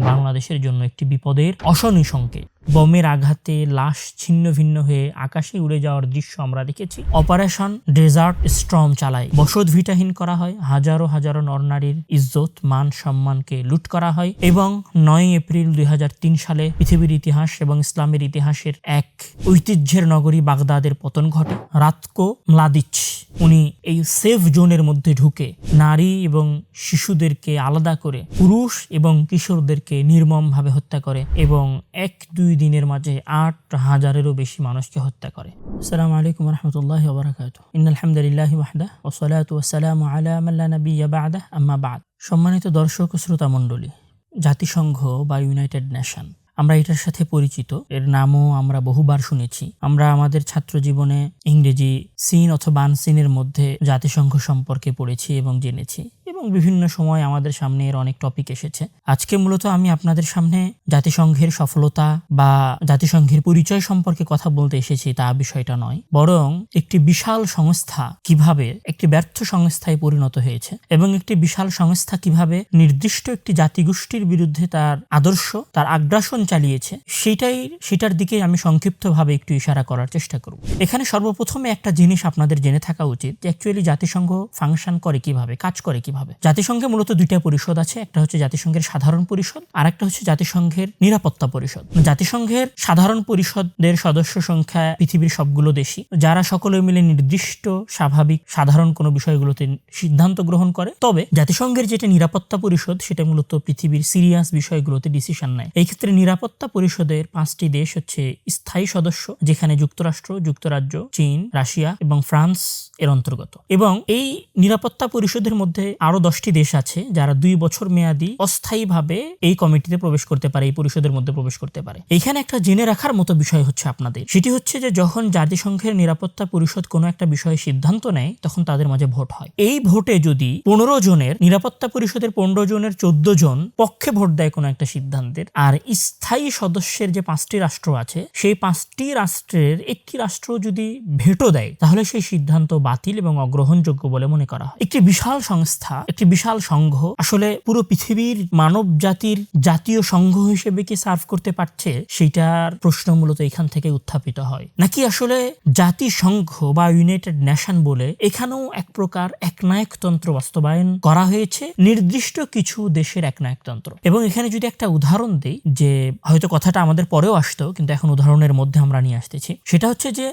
বাংলাদেশের জন্য একটি বিপদের অশনি সংকেত। বমের আঘাতে লাশ ছিন্ন ভিন্ন হয়ে আকাশে উড়ে যাওয়ার দৃশ্য আমরা দেখেছি। অপারেশন ডেজার্ট স্ট্রম চালায়। বসত ভিটাহীন করা হয়। হাজারো হাজারো নরনারীর ইজ্জত, মান, সম্মানকে লুট করা হয় এবং নয় এপ্রিল দুই হাজার তিন সালে পৃথিবীর ইতিহাস এবং ইসলামের ইতিহাসের এক ঐতিহ্যের নগরী বাগদাদের পতন ঘটে। Ratko Mladic. উনি এই সেফ জোনের মধ্যে ঢুকে নারী এবং শিশুদেরকে আলাদা করে পুরুষ এবং কিশোরদেরকে নির্মমভাবে হত্যা করে এবং এক দুই দিনের মাঝে আট হাজারেরও বেশি মানুষকে হত্যা করে। আসসালামু আলাইকুম রহমতুল্লাহ ওবরাকাত ইনালহামদুলিল্লাহ ওয়াহদা ওসলাত ওয়াসালাম আলা আলাম নবিয়া বাদা আম্মা বাদ। সম্মানিত দর্শক ও শ্রোতা মণ্ডলী জাতিসংঘ বা ইউনাইটেড নেশন আমরা এটার সাথে পরিচিত। এর নামও আমরা বহুবার শুনেছি। আমরা আমাদের ছাত্র জীবনে ইংরেজি সিন অথবা আনসিনের মধ্যে জাতিসংঘ সম্পর্কে পড়েছি এবং জেনেছি। এবং বিভিন্ন সময় আমাদের সামনে এর অনেক টপিক এসেছে। আজকে মূলত আমি আপনাদের সামনে জাতিসংঘের সফলতা বা জাতিসংঘের পরিচয় সম্পর্কে কথা বলতে এসেছি তা বিষয়টা নয়। বরং একটি বিশাল সংস্থা কীভাবে একটি ব্যর্থ সংস্থায় পরিণত হয়েছে এবং একটি বিশাল সংস্থা কীভাবে নির্দিষ্ট একটি জাতিগোষ্ঠীর বিরুদ্ধে তার আদর্শ, তার আগ্রাসন চালিয়েছে, সেটাই, সেটার দিকে আমি সংক্ষিপ্তভাবে একটু ইশারা করার চেষ্টা করব। এখানে সর্বপ্রথমে একটা জিনিস আপনাদের জেনে থাকা উচিত যে অ্যাকচুয়ালি জাতিসংঘ ফাংশন করে কীভাবে, কাজ করে কীভাবে। জাতিসংঘে মূলত দুইটা পরিষদ আছে, একটা হচ্ছে জাতিসংঘের সাধারণ পরিষদ, আর একটা হচ্ছে জাতিসংঘের নিরাপত্তা পরিষদ। জাতিসংঘের সাধারণ পরিষদের সদস্য সংখ্যা পৃথিবীর সবগুলো দেশই, যারা সকলে মিলে নির্দিষ্ট, স্বাভাবিক, সাধারণ কোনো বিষয়গুলোতে সিদ্ধান্ত গ্রহণ করে। তবে জাতিসংঘের যেটা নিরাপত্তা পরিষদ, সেটা মূলত পৃথিবীর সিরিয়াস বিষয়গুলোতে ডিসিশন নেয়। এই ক্ষেত্রে নিরাপত্তা পরিষদের পাঁচটি দেশ হচ্ছে স্থায়ী সদস্য, যেখানে যুক্তরাষ্ট্র, যুক্তরাজ্য, চীন, রাশিয়া এবং ফ্রান্স এর অন্তর্গত। এবং এই নিরাপত্তা পরিষদের মধ্যে আরও দশটি দেশ আছে যারা দুই বছর মেয়াদি অস্থায়ীভাবে এই কমিটিতে প্রবেশ করতে পারে, এই পরিষদের মধ্যে প্রবেশ করতে পারে। এইখানে একটা জেনে রাখার মতো বিষয় হচ্ছে আপনাদের। সেটি হচ্ছে যে যখন জাতিসংঘের নিরাপত্তা পরিষদ কোনো একটা বিষয়ে সিদ্ধান্ত নেয়, তখন তাদের মাঝে ভোট হয়। এই ভোটে যদি পনেরো জনের, নিরাপত্তা পরিষদের পনেরো জনের চোদ্দ জন পক্ষে ভোট দেয় কোনো একটা সিদ্ধান্তের, আর স্থায়ী সদস্যের যে পাঁচটি রাষ্ট্র আছে, সেই পাঁচটি রাষ্ট্রের একটি রাষ্ট্র যদি ভেটো দেয়, তাহলে সেই সিদ্ধান্ত বাতিল এবং অগ্রহণযোগ্য বলে মনে করা হয়। একটি বিশাল সংস্থা, একটি বিশাল সংঘ, আসলে পুরো পৃথিবীর মানব জাতির জাতীয় সংঘ হিসেবে কি সার্ভ করতে পারছে সেটার প্রশ্ন মূলত এখান থেকে উত্থাপিত হয়। নাকি আসলে জাতিসংঘ বা ইউনাইটেড নেশন বলে এখানেও এক প্রকার একনায়কতন্ত্র বাস্তবায়ন করা হয়েছে? নির্দিষ্ট কিছু দেশের একনায়কতন্ত্র। এবং এখানে যদি একটা উদাহরণ দিই, যে হয়তো কথাটা আমাদের পরেও আসতো, কিন্তু এখন উদাহরণের মধ্যে আমরা নিয়ে আসতেছি। সেটা হচ্ছে যে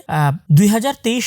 দুই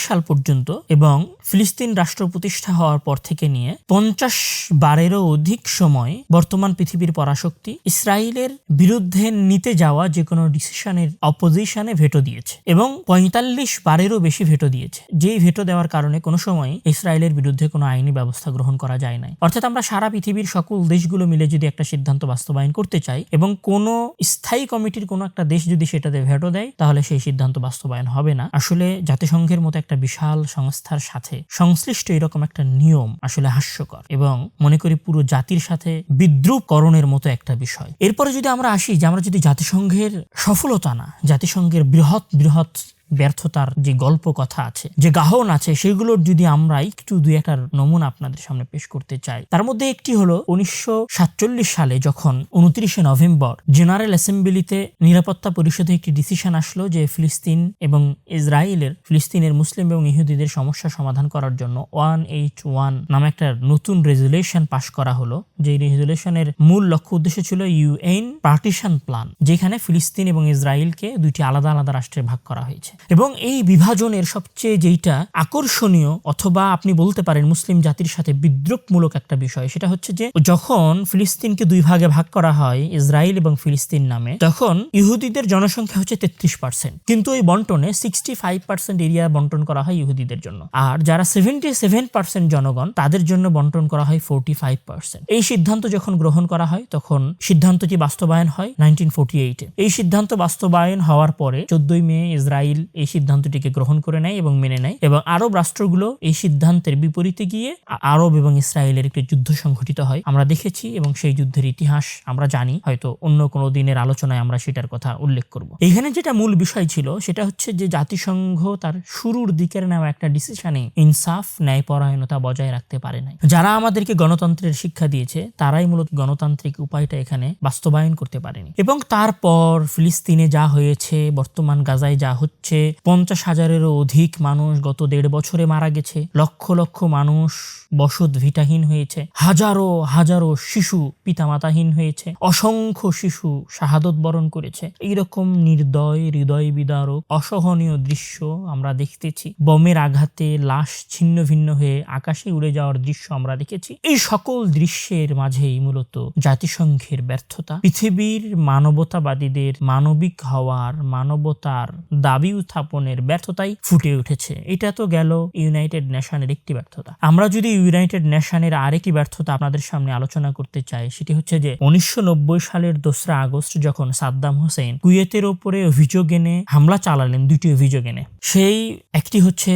সাল পর্যন্ত এবং ফিলিস্তিন রাষ্ট্র প্রতিষ্ঠা হওয়ার পর থেকে নিয়ে পঞ্চাশ বারেরও অধিক সময় বর্তমান পৃথিবীর পরাশক্তি ইসরায়েলের বিরুদ্ধে নিতে যাওয়া যে কোনো ডিসিশনের অপোজিশনে ভেটো দিয়েছে এবং পঁয়তাল্লিশ বারেরও বেশি ভেটো দিয়েছে। যেই ভেটো দেওয়ার কারণে কোনো সময় ইসরায়েলের বিরুদ্ধে কোনো আইনি ব্যবস্থা গ্রহণ করা যায় নাই। অর্থাৎ আমরা সারা পৃথিবীর সকল দেশগুলো মিলে যদি একটা সিদ্ধান্ত বাস্তবায়ন করতে চাই এবং কোনো স্থায়ী কমিটির কোনো একটা দেশ যদি সেটাতে ভেটো দেয়, তাহলে সেই সিদ্ধান্ত বাস্তবায়ন হবে না। আসলে জাতিসংঘের মতো একটা বিশাল সংস্থার সাথে সংশ্লিষ্ট এরকম একটা নিয়ম আসলে হাস্যকর এবং মনে করি পুরো জাতির সাথে বিদ্রুপকরণের মতো একটা বিষয়। এরপরে যদি আমরা আসি যে আমরা যদি জাতিসংঘের সফলতা না, জাতিসংঘের বৃহৎ বৃহৎ ব্যর্থতার যে গল্প কথা আছে, যে গাহন আছে, সেগুলোর যদি আমরা একটু দুই একটা নমুনা আপনাদের সামনে পেশ করতে চাই, তার মধ্যে একটি হলো উনিশশো সাতচল্লিশ সালে যখন উনত্রিশে নভেম্বর জেনারেল অ্যাসেম্বলিতে নিরাপত্তা পরিষদে একটি ডিসিশন আসলো যে ফিলিস্তিন এবং ইসরায়েলের, ফিলিস্তিনের মুসলিম এবং ইহুদিদের সমস্যা সমাধান করার জন্য ওয়ান এইট ওয়ান নামে একটা নতুন রেজুলেশন পাশ করা হলো যে রেজুলেশনের মূল লক্ষ্য উদ্দেশ্য ছিল ইউএন পার্টিশন প্ল্যান, যেখানে ফিলিস্তিন এবং ইসরায়েলকে দুইটি আলাদা আলাদা রাষ্ট্রে ভাগ করা হয়েছে। এবং এই বিভাজনের সবচেয়ে যেইটা আকর্ষণীয় অথবা আপনি বলতে পারেন মুসলিম জাতির সাথে বিদ্রুপমূলক একটা বিষয়, সেটা হচ্ছে যে যখন ফিলিস্তিনকে দুই ভাগে ভাগ করা হয়, ইসরায়েল এবং ফিলিস্তিন নামে, তখন ইহুদিদের জনসংখ্যা হচ্ছে তেত্রিশ পার্সেন্ট। কিন্তু এই বন্টনে সিক্সটি ফাইভ পার্সেন্ট এরিয়া বন্টন করা হয় ইহুদিদের জন্য। আর যারা সেভেন্টি সেভেন পার্সেন্ট জনগণ, তাদের জন্য বন্টন করা হয় ফোরটি ফাইভ পার্সেন্ট। এই সিদ্ধান্ত যখন গ্রহণ করা হয়, তখন সিদ্ধান্তটি বাস্তবায়ন হয় নাইনটিন ফোরটি এইটে। এই সিদ্ধান্ত বাস্তবায়ন হওয়ার পরে চোদ্দই মে ইসরায়েল এই সিদ্ধান্তটিকে গ্রহণ করে নেয় এবং মেনে নেয়। এবং আরব রাষ্ট্রগুলো এই সিদ্ধান্তের বিপরীতে গিয়ে আরব এবং ইসরায়েলের একটি যুদ্ধ সংঘটিত হয়। আমরা দেখেছি এবং সেই যুদ্ধের ইতিহাস আমরা জানি। হয়তো অন্য কোনো দিনের আলোচনায় আমরা সেটার কথা উল্লেখ করব। এখানে যেটা মূল বিষয় ছিল সেটা হচ্ছে যে জাতিসংঘ তার শুরুর দিকের নেওয়া একটা ডিসিশনে ইনসাফ, ন্যায়পরায়ণতা বজায় রাখতে পারে নাই। যারা আমাদেরকে গণতন্ত্রের শিক্ষা দিয়েছে, তারাই মূলত গণতান্ত্রিক উপায়টা এখানে বাস্তবায়ন করতে পারেনি। এবং তারপর ফিলিস্তিনে যা হয়েছে, বর্তমান গাজায় যা হচ্ছে পঞ্চাশ হাজারেরও অধিক মানুষ গত দেড় বছরে মারা গেছে। লক্ষ লক্ষ মানুষ বসত ভিটাহীন হয়েছে। হাজারো হাজারো শিশু পিতামাতাহীন হয়েছে। অসংখ্য শিশু শাহাদত বরণ করেছে। এইরকম নির্দয় হৃদয় বিদারক অসহনীয় দৃশ্য আমরা দেখতেছি। বমের আঘাতে লাশ ছিন্ন ভিন্ন হয়ে আকাশে উড়ে যাওয়ার দৃশ্য আমরা দেখেছি। এই সকল দৃশ্যের মাঝেই মূলত জাতিসংঘের ব্যর্থতা। পৃথিবীর মানবতাবাদীদের মানবিক হওয়ার, মানবতার দাবি উত্থাপনের ব্যর্থতাই ফুটে উঠেছে। এটা তো গেল ইউনাইটেড নেশনের একটি ব্যর্থতা। আমরা যদি ইউনাইটেড নেশনের আরেকটি ব্যর্থতা আপনাদের সামনে আলোচনা করতে চাই, সেটি হচ্ছে যে উনিশশো নব্বই সালের দোসরা আগস্ট যখন সাদ্দাম হোসেন কুয়েতের ওপরে অভিযোগ এনে হামলা চালালেন দুটি অভিযোগ এনে। সেই একটি হচ্ছে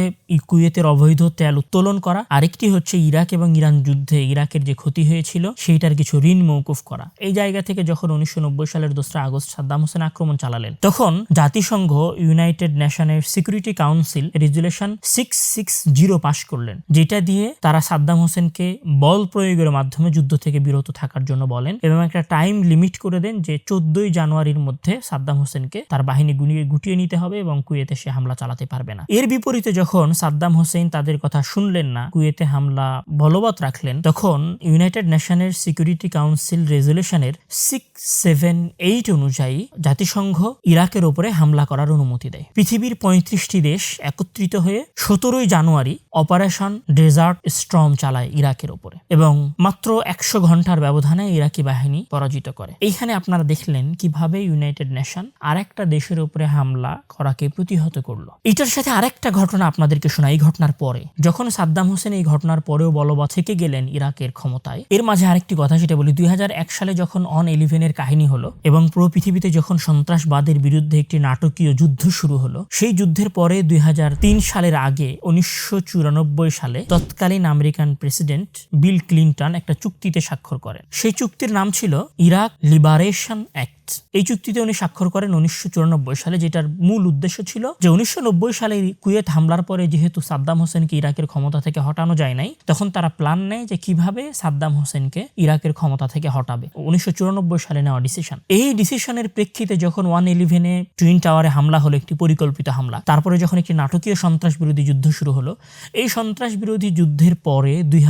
কুয়েতের অবৈধ তেল উত্তোলন করা। আরেকটি হচ্ছে ইরাক এবং ইরান যুদ্ধে ইরাকের যে ক্ষতি হয়েছিল, সেইটার কিছু ঋণ মৌকুফ করা। এই জায়গা থেকে যখন উনিশশো নব্বই সালের দোসরা আগস্ট সাদ্দাম হোসেন আক্রমণ চালালেন, তখন জাতিসংঘ United নেশনের security council resolution six six zero পাশ করলেন, যেটা দিয়ে তারা সাদ্দাম হোসেনকে বল প্রয়োগের মাধ্যমে যুদ্ধ থেকে বিরত থাকার জন্য বলেন এবং একটা টাইম লিমিট করে দেন যে চোদ্দই জানুয়ারির মধ্যে সাদ্দাম হোসেনকে তার বাহিনী গুনিয়ে গুটিয়ে নিতে হবে এবং কুয়েতে সে হামলা চালাতে পারবে না। এর বিপরীতে যখন সাদ্দাম হোসেন তাদের কথা শুনলেন না, কুয়েতে হামলা, বলবৎ রাখলেন, তখন ইউনাইটেড নেশনের সিকিউরিটি কাউন্সিল রেজুলেশনের সিক্স সেভেন এইট অনুযায়ী জাতিসংঘ ইরাকের ওপরে হামলা করার অনুমতি দেয়। পৃথিবীর পঁয়ত্রিশটি দেশ একত্রিত হয়ে সতেরোই জানুয়ারি অপারেশন ডেজার্ট স্ট্রম চালায় ইরাকের ওপরে এবং মাত্র একশো ঘণ্টার ব্যবধানে ইরাকি বাহিনী পরাজিত করে। এইখানে আপনারা দেখলেন কীভাবে ইউনাইটেড নেশন আরেকটা দেশের উপরে হামলা করাকে প্রতিহত করল। এটার সাথে আরেকটা ঘটনা আপনাদেরকে শোনা এই ঘটনার পরে। যখন সাদ্দাম হোসেন এই ঘটনার পরেও বলবা থেকে গেলেন ইরাকের ক্ষমতায়, এর মাঝে আরেকটি কথা সেটা বলি, দুই হাজার এক সালে যখন অন ইলেভেনের কাহিনী হলো এবং পুরো পৃথিবীতে যখন সন্ত্রাসবাদের বিরুদ্ধে একটি নাটকীয় যুদ্ধ শুরু হলো, সেই যুদ্ধের পরে দুই হাজার তিন সালের আগে উনিশশো চুরানব্বই সালে তৎকালীন আমেরিকান প্রেসিডেন্ট বিল ক্লিন্টন একটা চুক্তিতে স্বাক্ষর করেন। সেই চুক্তির নাম ছিল ইরাক লিবারেশন অ্যাক্ট। এই চুক্তিতে উনি স্বাক্ষর করেন উনিশশো চুরানব্বই সালে, যেটার মূল উদ্দেশ্য ছিল যে উনিশশো সালে কুয়েত হামলার পরে যেহেতু সাদ্দাম হোসেনকে ইরাকের ক্ষমতা থেকে হটানো যায় নাই, তখন তারা প্ল্যান নেয় যে কীভাবে সাদ্দাম হোসেনকে ইরাকের ক্ষমতা থেকে হটাবে। উনিশশো চুরানব্বই সালে নেওয়া ডিসিশন। এই ডিসিশনের প্রেক্ষিতে যখন ওয়ান ইলেভেনে টুইন টাওয়ারে হামলা হলো, একটি পরিকল্পিত হামলা, তারপরে যখন একটি নাটকীয় সন্ত্রাস বিরোধী যুদ্ধ শুরু হলো, এই সন্ত্রাস বিরোধী যুদ্ধের পরে দুই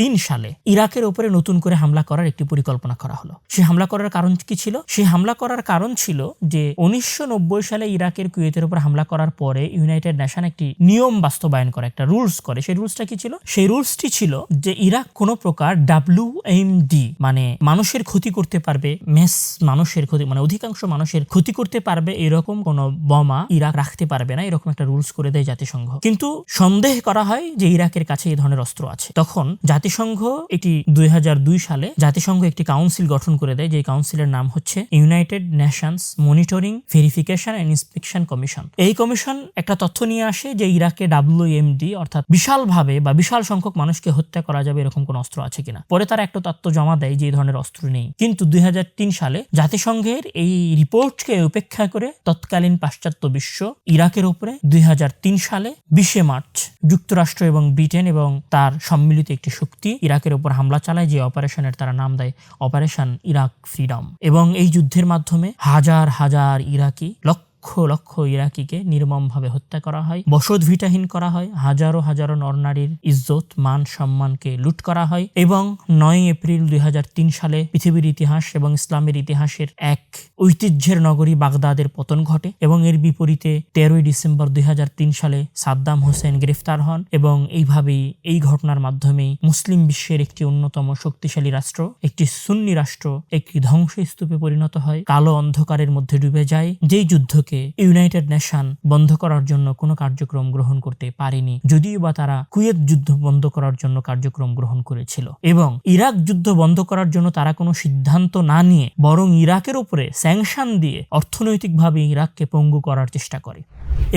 তিন সালে ইরাকের ওপরে নতুন করে হামলা করার একটি পরিকল্পনা করা হলো। সে হামলা করার কারণ কি ছিল? সেই হামলা করার কারণ ছিল যে উনিশশো নব্বই সালে ইরাকের কুয়েতের উপর হামলা করার পরে ইউনাইটেড নেশন একটি নিয়ম বাস্তবায়ন করে, একটা রুলস করে। সেই রুলসটা কি ছিল? সেই রুলসটি ছিল যে ইরাক কোনো প্রকার ডাব্লিউ এম ডি মানে মানুষের ক্ষতি করতে পারবে, মেস মানুষের ক্ষতি মানে অধিকাংশ মানুষের ক্ষতি করতে পারবে, এরকম কোনো বোমা ইরাক রাখতে পারবে না, এরকম একটা রুলস করে দেয় জাতিসংঘ। কিন্তু সন্দেহ করা হয় যে ইরাকের কাছে এই ধরনের অস্ত্র আছে। তখন জাতিসংঘ এটি দুই হাজার দুই সালে জাতিসংঘ একটি কাউন্সিল গঠন করে দেয় যে কাউন্সিলের নাম হচ্ছে united nations monitoring verification and inspection commission এই কমিশন একটা তথ্য নিয়ে আসে যে ইরাকে ডাব্লিউএমডি অর্থাৎ বিশালভাবে বা বিশাল সংখ্যক মানুষকে হত্যা করা যাবে এরকম কোন অস্ত্র আছে কিনা। পরে তারা একটা তত্ত্ব জমা দেয় যে এই ধরনের অস্ত্র নেই। কিন্তু দুই হাজার তিন সালে জাতিসংঘের এই রিপোর্টকে উপেক্ষা করে তৎকালীন পাশ্চাত্য বিশ্ব ইরাকের উপরে দুই হাজার তিন সালে বিশে মার্চ যুক্তরাষ্ট্র এবং ব্রিটেন এবং তার সম্মিলিত একটি শক্তি ইরাকের উপর হামলা চালায় যে অপারেশনের তারা নাম দেয় অপারেশন ইরাক ফ্রিডম। এবং এই যুদ্ধের মাধ্যমে হাজার হাজার ইরাকি লক্ষ লক্ষ ইরাকিকে নির্মমভাবে হত্যা করা হয়, বসত ভিটাহীন করা হয়, হাজারো হাজারো নরনারীর ইজ্জত, মান সম্মানকে লুট করা হয় এবং নয় এপ্রিল দুই হাজার তিন সালে পৃথিবীর ইতিহাস এবং ইসলামের ইতিহাসের এক ঐতিহ্যের নগরী বাগদাদের পতন ঘটে এবং এর বিপরীতে তেরোই ডিসেম্বর দুই হাজার তিন সালে সাদ্দাম হোসেন গ্রেফতার হন এবং এইভাবেই এই ঘটনার মাধ্যমেই মুসলিম বিশ্বের একটি অন্যতম শক্তিশালী রাষ্ট্র, একটি সুন্নি রাষ্ট্র, একটি ধ্বংসস্তূপে পরিণত হয়। কালো অন্ধকারের মধ্যে ডুবে যায়। যেই যুদ্ধকে ইউনাইটেড নেশন বন্ধ করার জন্য কোনো কার্যক্রম গ্রহণ করতে পারেনি, যদিও বা তারা কুয়েত যুদ্ধ বন্ধ করার জন্য কার্যক্রম গ্রহণ করেছিল। এবং ইরাক যুদ্ধ বন্ধ করার জন্য তারা কোনো সিদ্ধান্ত না নিয়ে বরং ইরাকের উপরে স্যাংশন দিয়ে অর্থনৈতিকভাবে ইরাককে পঙ্গু করার চেষ্টা করে।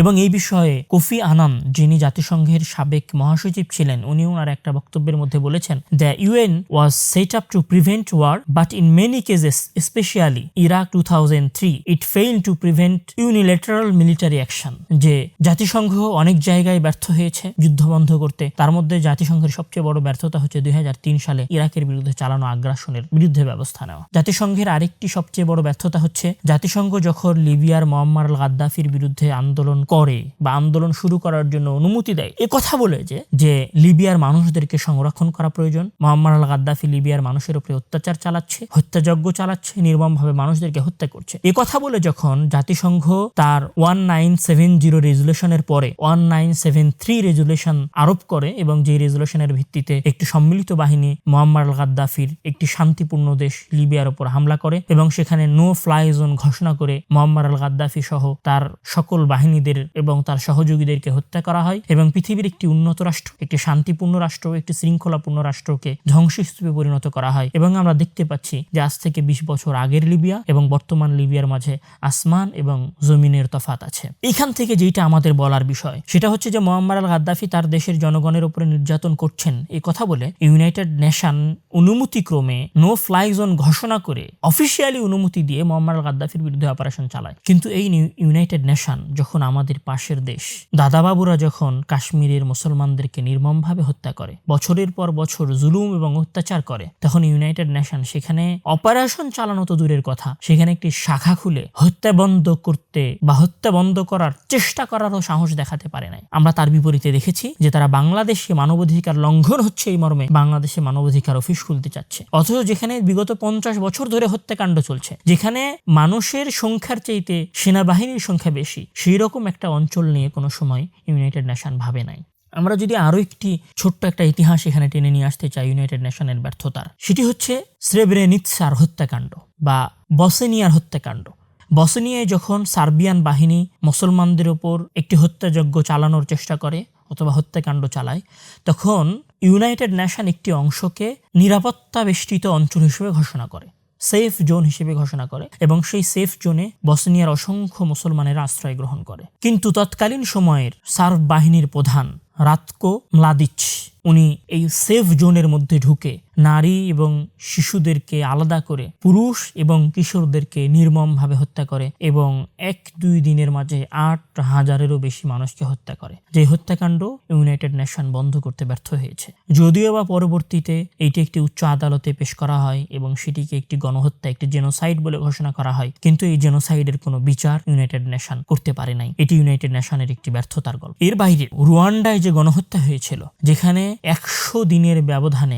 এবং এই বিষয়ে কোফি আনান যিনি জাতিসংঘের সাবেক মহাসচিব ছিলেন, উনি ওনার একটা বক্তব্যের মধ্যে বলেছেন the UN was set up to prevent war but in many cases specially Iraq two thousand three it fail to prevent unilateral military action যে জাতিসংঘ অনেক জায়গায় ব্যর্থ হয়েছে যুদ্ধ বন্ধ করতে, তার মধ্যে জাতিসংঘের সবচেয়ে বড় ব্যর্থতা হচ্ছে দুই হাজার তিন সালে ইরাকের বিরুদ্ধে চালানো আগ্রাসনের বিরুদ্ধে ব্যবস্থা নেওয়া। জাতিসংঘের আরেকটি সবচেয়ে বড় ব্যর্থতা হচ্ছে, জাতিসংঘ যখন লিবিয়ার মোহাম্মদ আল গাদ্দাফির বিরুদ্ধে আন্দোলন করে বা আন্দোলন শুরু করার জন্য অনুমতি দেয়। এ কথা বলে যে যে লিবিয়ার মানুষদেরকে সংরক্ষণ করা প্রয়োজন। মোহাম্মদ আল গাদ্দাফি লিবিয়ার মানুষের উপরে অত্যাচার চালাচ্ছে, হত্যাযজ্ঞ চালাচ্ছে, নির্মমভাবে মানুষদেরকে হত্যা করছে। এ কথা বলে যখন জাতিসংঘ তার ওয়ান নাইন সেভেন জিরো রেজুলেশনের পরে, one nine seven three resolution আরোপ করে এবং যে রেজুলেশনের ভিত্তিতে একটি সম্মিলিত বাহিনী মোহাম্মদ আল গাদ্দাফির একটি শান্তিপূর্ণ দেশ লিবিয়ার উপর হামলা করে এবং সেখানে নো ফ্লাই জোন ঘোষণা করে মোহাম্মদ আল গাদ্দাফি সহ তার সকল বাহিনীদের এবং তার সহযোগীদেরকে হত্যা করা হয় এবং পৃথিবীর একটি উন্নত রাষ্ট্র, একটি শান্তিপূর্ণ রাষ্ট্র একটি শৃঙ্খলাপূর্ণ রাষ্ট্রকে ধ্বংসস্তূপে পরিণত করা হয়। এবং আমরা দেখতে পাচ্ছি যে আজ থেকে বিশ বছর আগের লিবিয়া এবং বর্তমান লিবিয়ার মাঝে আসমান এবং জমিনের তফাত আছে। এখান থেকে যেটা আমাদের বলার বিষয়, সেটা হচ্ছে যে মোহাম্মদ আল গাদ্দাফি তার দেশের জনগণের উপরে নির্যাতন করছেন। এই কথা বলে ইউনাইটেড নেশন অনুমতিক্রমে নো ফ্লাই জোন ঘোষণা করে অফিসিয়ালি অনুমতি দিয়ে মোহাম্মদ আল গাদ্দাফির বিরুদ্ধে অপারেশন চালায়। কিন্তু এই ইউনাইটেড নেশন যখন আমাদের পাশের দেশ, দাদাবাবুরা যখন কাশ্মীরের মুসলমানদেরকে নির্মমভাবে হত্যা করে, বছরের পর বছর জুলুম এবং অত্যাচার করে, তখন ইউনাইটেড নেশন সেখানে অপারেশন চালানো তো দূরের কথা। সেখানে একটি শাখা খুলে হত্যা বন্ধ করতে বা হত্যা বন্ধ করার চেষ্টা করারও সাহস দেখাতে পারে নাই। আমরা তার বিপরীতে দেখেছি যে তারা বাংলাদেশে মানবাধিকার লঙ্ঘন হচ্ছে এই মর্মে বাংলাদেশে মানবাধিকার অফিস খুলতে চাচ্ছে। অথচ যেখানে বিগত পঞ্চাশ বছর ধরে হত্যাকাণ্ড চলছে, যেখানে মানুষের সংখ্যার চাইতে সেনাবাহিনীর সংখ্যা বেশি, সেই রকম একটা অঞ্চল নিয়ে কোনো সময় ইউনাইটেড নেশন ভাবে নাই। আমরা যদি আরও একটি ছোট্ট একটা ইতিহাস এখানে টেনে নিয়ে আসতে চাই ইউনাইটেড নেশনের ব্যর্থতার। সেটি হচ্ছে স্রেব্রেনিৎসার হত্যাকাণ্ড বা বসেনিয়ার হত্যাকাণ্ড। বসনিয়ায় যখন সার্বিয়ান বাহিনী মুসলমানদের ওপর একটি হত্যাযজ্ঞ চালানোর চেষ্টা করে অথবা হত্যাকাণ্ড চালায়, তখন ইউনাইটেড নেশন একটি অংশকে নিরাপত্তা বেষ্টিত অঞ্চল হিসেবে ঘোষণা করে। সেফ জোন হিসেবে ঘোষণা করে এবং সেই সেফ জোনে বসনিয়ার অসংখ্য মুসলমানের আশ্রয় গ্রহণ করে। কিন্তু তৎকালীন সময়ের সার্ভ বাহিনীর প্রধান রাতকো ম্লাদিচ, উনি এই সেফ জোনের মধ্যে ঢুকে নারী এবং শিশুদেরকে আলাদা করে, পুরুষ এবং কিশোরদেরকে নির্মমভাবে হত্যা করে এবং এক দুই দিনের মাঝে আট হাজারেরও বেশি মানুষকে হত্যা করে। যে হত্যাকাণ্ড ইউনাইটেড নেশন বন্ধ করতে ব্যর্থ হয়েছে। যদিও বা পরবর্তীতে এটি একটি উচ্চ আদালতে পেশ করা হয় এবং সেটিকে একটি গণহত্যা, একটি জেনোসাইড বলে ঘোষণা করা হয়, কিন্তু এই জেনোসাইডের কোনো বিচার ইউনাইটেড নেশন করতে পারে নাই। এটি ইউনাইটেড নেশনের একটি ব্যর্থতার গল্প। এর বাইরে রুয়ান্ডায় যে গণহত্যা হয়েছিল, যেখানে একশো দিনের ব্যবধানে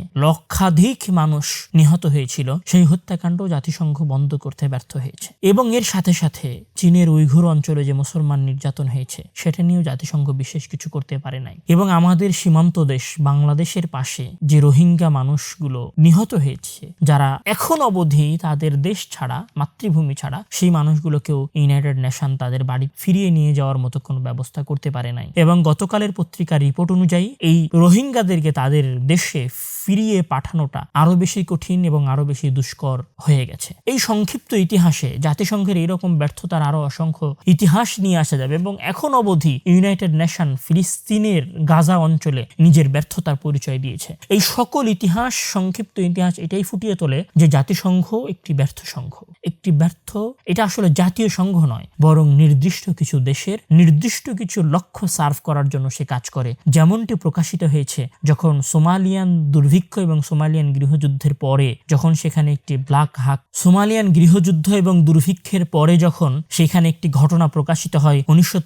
লক্ষাধিক মানুষ নিহত হয়েছিল, সেই হত্যাকাণ্ড জাতিসংঘ বন্ধ করতে ব্যর্থ হয়েছে। এবং এর সাথে সাথে চীনের উইঘুর অঞ্চলে যে মুসলমান নির্যাতন হয়েছে, সেটা নিয়েও জাতিসংঘ বিশেষ কিছু করতে পারে নাই। এবং আমাদের সীমান্ত দেশ বাংলাদেশের পাশে যে রোহিঙ্গা মানুষগুলো নিহত হয়েছে, যারা এখন অবধি তাদের দেশ ছাড়া, মাতৃভূমি ছাড়া, সেই মানুষগুলোকেও ইউনাইটেড নেশন তাদের বাড়ি ফিরিয়ে নিয়ে যাওয়ার মতো কোনো ব্যবস্থা করতে পারে নাই। এবং গতকালের পত্রিকার রিপোর্ট অনুযায়ী এই রোহিঙ্গাদেরকে তাদের দেশে ফিরিয়ে পাঠানোটা আরও বেশি কঠিন এবং আরও বেশি দুষ্কর হয়ে গেছে। এই সংক্ষিপ্ত ইতিহাসে জাতিসংঘের এইরকম ব্যর্থতার আরও অসংখ্য ইতিহাস নিয়ে আসা যাবে এবং এখন অবধি ইউনাইটেড নেশন ফিলিস্তিনের গাজা অঞ্চলে নিজের ব্যর্থতার পরিচয় দিয়েছে। এই সকল ইতিহাস, সংক্ষিপ্ত ইতিহাস এটাই ফুটিয়ে তোলে যে জাতিসংঘ একটি ব্যর্থ সংঘ। একটি ব্যর্থ, এটা আসলে জাতীয় সংঘ নয়, বরং নির্দিষ্ট কিছু দেশের, নির্দিষ্ট কিছু লক্ষ্য সার্ভ করার জন্য সে কাজ করে। যেমনটি প্রকাশিত হয়েছে যখন সোমালিয়ান দুর্ভিক্ষ এবং সোমালিয়ান গৃহযুদ্ধের পরে, যখন সেখানে একটি ব্ল্যাক হাক, সোমালিয়ান গৃহযুদ্ধ এবং দুর্ভিক্ষের পরে যখন সেখানে একটি ঘটনা প্রকাশিত হয় উনিশশো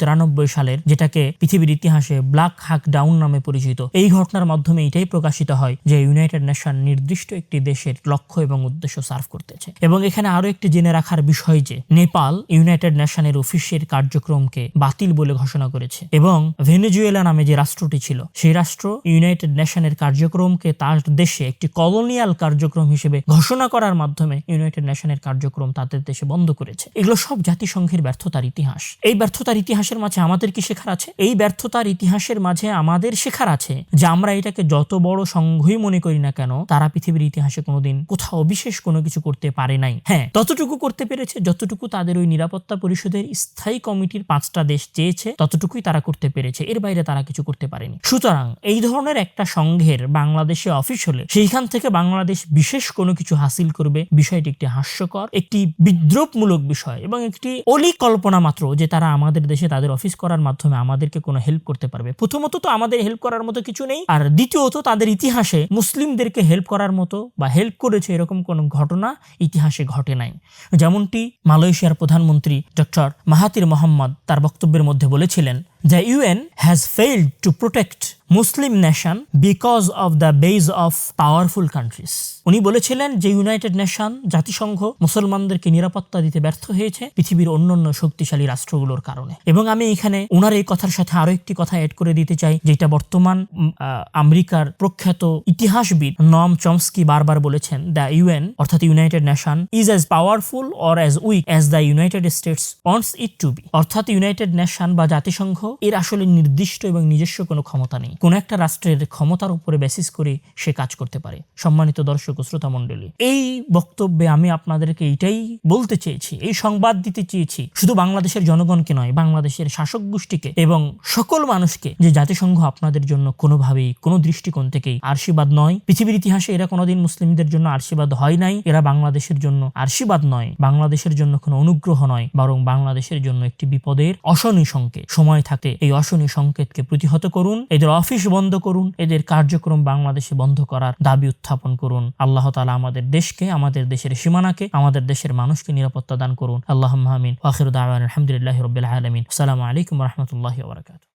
সালের, যেটাকে পৃথিবীর ইতিহাসে ব্ল্যাক হাক ডাউন নামে পরিচিত। এই ঘটনার মাধ্যমে এটাই প্রকাশিত হয় যে ইউনাইটেড নেশন নির্দিষ্ট একটি দেশের লক্ষ্য এবং উদ্দেশ্য সার্ভ করতেছে। এবং এখানে আরও একটি জেনে রাখার বিষয় যে, নেপাল ইউনাইটেড নেশনের অফিসের কার্যক্রমকে বাতিল বলে ঘোষণা করেছে। এবং ভেনেজুয়েলা নামে যে রাষ্ট্রটি ছিল, সেই রাষ্ট্র ইউনাইটেড নেশনের কার্যক্রমকে তার দেশে একটি একটি কলোনিয়াল কার্যক্রম হিসেবে ঘোষণা করার মাধ্যমে ইউনাইটেড নেশনের কার্যক্রম তাদের দেশে বন্ধ করেছে। এগুলো সব জাতিসংঘের ব্যর্থতার ইতিহাস। এই ব্যর্থতার ইতিহাসের মাঝে আমাদের কি শেখার আছে? এই ব্যর্থতার ইতিহাসের মাঝে আমাদের শেখার আছে যে আমরা এটাকে যত বড় সংঘই মনে করি না কেন, তারা পৃথিবীর ইতিহাসে কোনোদিন কোথাও বিশেষ কোনো কিছু করতে পারে নাই। হ্যাঁ ততটুকু করতে পেরেছে, যতটুকু তাদের ওই নিরাপত্তা পরিষদের স্থায়ী কমিটির পাঁচটা দেশ চেয়েছে, ততটুকুই তারা করতে পেরেছে। এর বাইরে তারা কিছু করতে পারেনি। সুতরাং এই ধরনের একটা সংঘের বাংলাদেশে অফিস হলে সেইখান থেকে বাংলাদেশ বিশেষ কোনো কিছু হাসিল করবে? বিষয়টি একটি হাস্যকর, একটি বিদ্রোপমূলক বিষয় এবং একটি অলি কল্পনা মাত্র যে তারা আমাদের দেশে তাদের অফিস করার মাধ্যমে আমাদেরকে কোনো হেল্প করতে পারবে। প্রথমত তো আমাদের হেল্প করার মতো কিছু নেই। আর দ্বিতীয়ত তাদের ইতিহাসে মুসলিমদেরকে হেল্প করার মতো বা হেল্প করেছে এরকম কোনো ঘটনা ইতিহাসে ঘটে নাই। যেমনটি মালয়েশিয়ার প্রধানমন্ত্রী ডক্টর মাহাতির মোহাম্মদ তার বক্তব্যের মধ্যে বলেছিলেন the UN has failed to protect Muslim nation because of the base of powerful countries উনি বলেছিলেন যে ইউনাইটেড নেশন জাতিসংঘ মুসলমানদেরকে নিরাপত্তা দিতে ব্যর্থ হয়েছে পৃথিবীর অন্যান্য শক্তিশালী রাষ্ট্রগুলোর কারণে। এবং আমি এখানে ওনার এই কথার সাথে আরও একটি কথা এড করে দিতে চাই, যেটা বর্তমান আমেরিকার প্রখ্যাত ইতিহাসবিদ নম চমস্কি বারবার বলেছেন দ্য ইউএন অর্থাৎ united nation is as powerful or as weak as the united states wants it to be অর্থাৎ ইউনাইটেড নেশন বা জাতিসংঘ এর আসলে নির্দিষ্ট এবং নিজস্ব কোনো ক্ষমতা নেই। কোন একটা রাষ্ট্রের ক্ষমতার উপরে বেসিস করে সে কাজ করতে পারে। সম্মানিত দর্শক শ্রোতা মণ্ডলী, এই বক্তব্যে আমি আপনাদেরকে এটাই বলতে চেয়েছি, এই সংবাদ দিতে চেয়েছি, শুধু বাংলাদেশের জনগণকে নয়, বাংলাদেশের শাসক গোষ্ঠীকে এবং সকল মানুষকে যে জাতিসংঘ আপনাদের জন্য কোনোভাবেই, কোনো দৃষ্টিকোণ থেকেই আশীর্বাদ নয়। পৃথিবীর ইতিহাসে এরা কোনোদিন মুসলিমদের জন্য আশীর্বাদ হয় নাই। এরা বাংলাদেশের জন্য আশীর্বাদ নয়। বাংলাদেশের জন্য কোনো অনুগ্রহ নয়, বরং বাংলাদেশের জন্য একটি বিপদের অশনি সংকেত। সময় থাকে এই অশনি সংকেতকে প্রতিহত করুন, এদের অফিস বন্ধ করুন, এদের কার্যক্রম বাংলাদেশে বন্ধ করার দাবি উত্থাপন করুন। আল্লাহ তালা আমাদের দেশকে, আমাদের দেশের সীমানাকে, আমাদের দেশের মানুষকে নিরাপত্তা দান করুন। আল্লাহ আমিন। আখির আলহামদুলিল্লাহ রবিল আলমিন। আসসালামু আলাইকুম রহমতুল্লাহ বারকাত